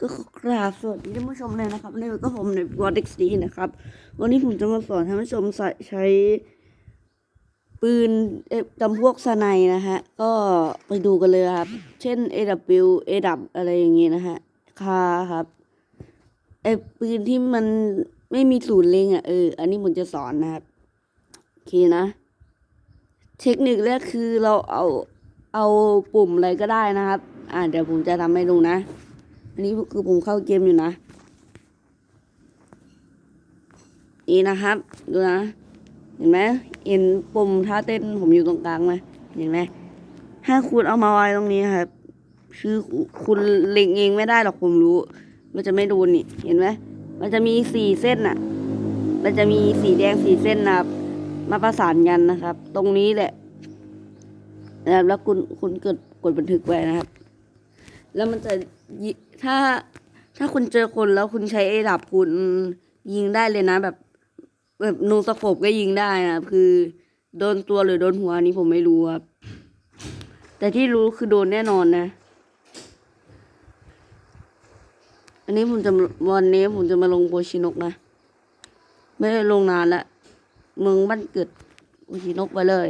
ก็กราบสวัสดีท่านผู้ชมเลยนะครับนนี้ก็ผมในวอร์ดเด็กซีนะครับ วันนี้ผมจะมาสอนท่านผู้ชมใส่ใช้ปืนเอ่อจำพวกสไนด์นะฮะ ก็ไปดูกันเลยครับ เช่น AW AW อะไรอย่างงี้นะฮะคาครับไอปืนที่มันไม่มีศูนย์เล็งอะเออ อันนี้ผมจะสอนนะครับ โอเคนะ เทคนิคแรกคือเราเอาเอาปุ่มอะไรก็ได้นะครับ อ่าเดี๋ยวผมจะทำให้ดูนะ อันนี้คือผมเข้าเกมอยู่นะ นี่นะครับ ดูนะ เห็นไหมเห็นปุ่มท่าเต้นผมอยู่ตรงกลางไหมเห็นไหมถ้าคุณเอามาไว้ตรงนี้ครับ คือคุณเล็งเองไม่ได้หรอกผมรู้ มันจะไม่โดนนี่ เห็นไหมมันจะมีสี่เส้นน่ะ มันจะมีสีแดงสี่เส้นนะครับ มาประสานกันนะครับ ตรงนี้แหละนะครับแล้วคุณคุณกดกดบันทึกไว้นะครับ แล้วมันจะถ้าถ้าคุณเจอคนแล้วคุณใช้ไอ้ดับคุณยิงได้เลยนะ แบบ แบบนูสโคปก็ยิงได้นะคือโดนตัวหรือโดนหัวนนี้ผมไม่รู้ครับ แต่ที่รู้คือโดนแน่นอนนะ อันนี้ผมจะวันนี้ผมจะมาลงโปชินกนะ ไม่ได้ลงนานละเมืองบ้านเกิดโปชินกไปเลย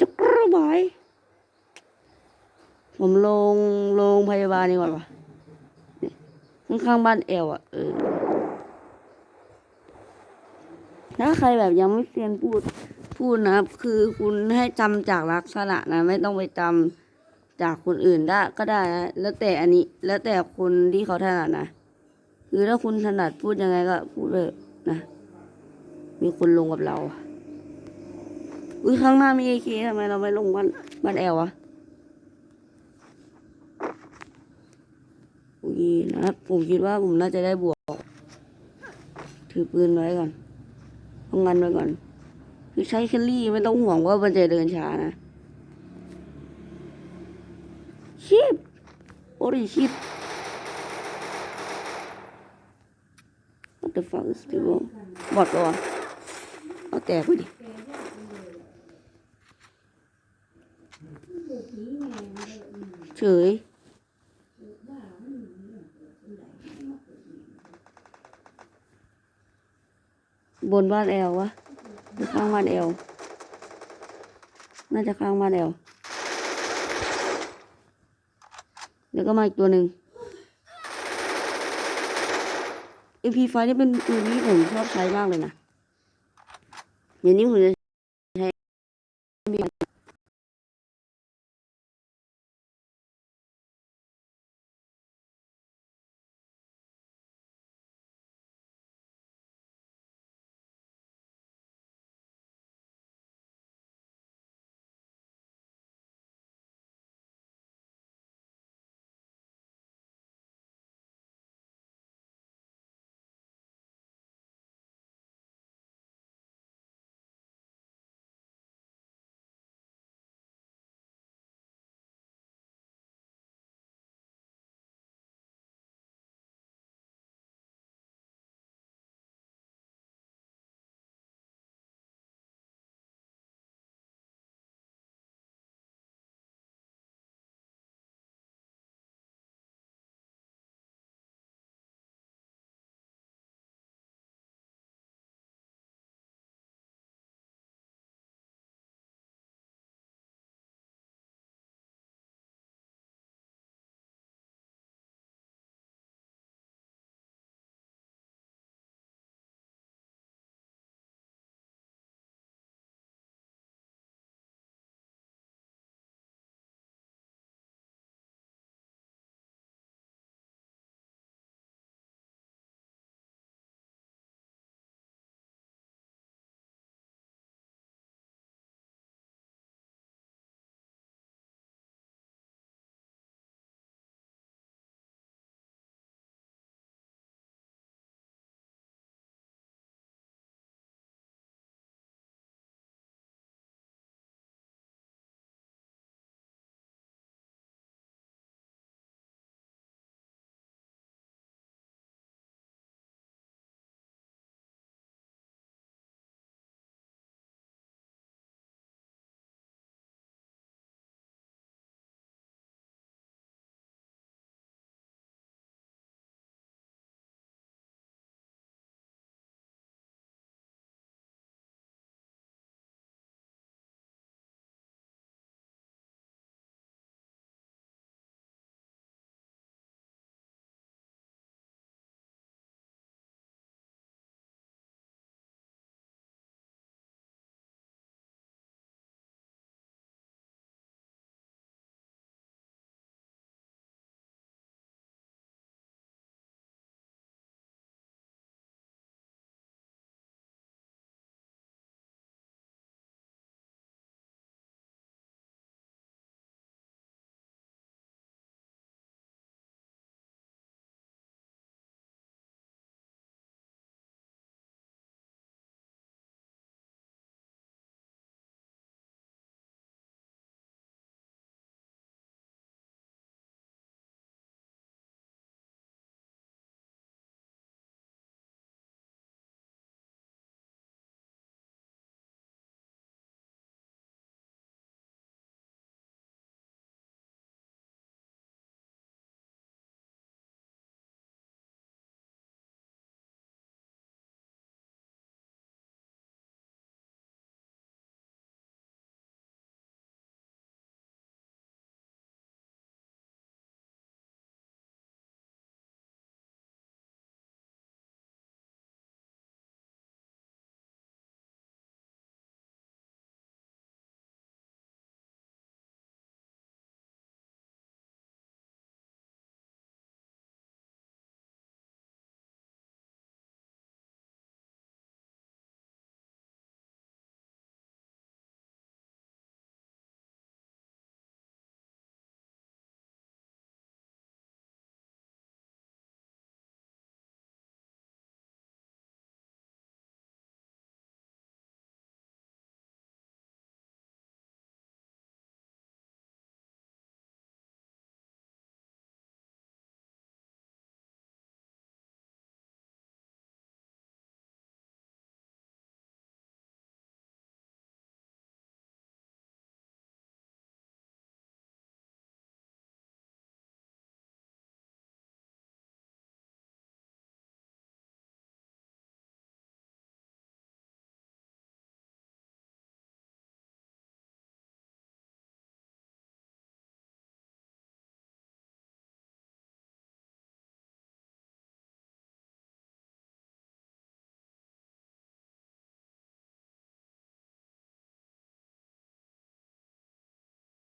จะกระบาย ผมลงโรงพยาบาลดีกว่าปะนี่ข้างบ้านแอลอะเออถ้าใครแบบยังไม่เซียนพูดพูดนะครับ คือคุณให้จำจากลักษณะนะ ไม่ต้องไปจำจากคนอื่นได้ก็ได้นะแล้วแต่อันนี้ แล้วแต่คนที่เขาถนัดนะคือถ้าคุณถนัดพูดยังไงก็พูดเลยนะ มีคนลงกับเราอุ้ยข้างหน้ามีเอเคทำไมเราไม่ลงบ้านบ้านแอลวะ โอเคนะครับผมคิดว่าผมน่าจะได้บวก ถือปืนไว้ก่อนป้องกันไว้ก่อนคือใช้แคลรี่ไม่ต้องห่วงว่ามันจะเดินช้านะชิปโอ้ยชิป What the fuck is this บอดปะวะเอาแตกไปดิเฉย นบ้านแอลวะหรือข้างบ้านแอลน่าจะข้างบ้านแอลแล้วก็มาอีกตัวหนึ่งเอพีไฟนี่เป็นปืนที่ผมชอบใช้มากเลยนะเดี๋ยวนี้ผมจะใช้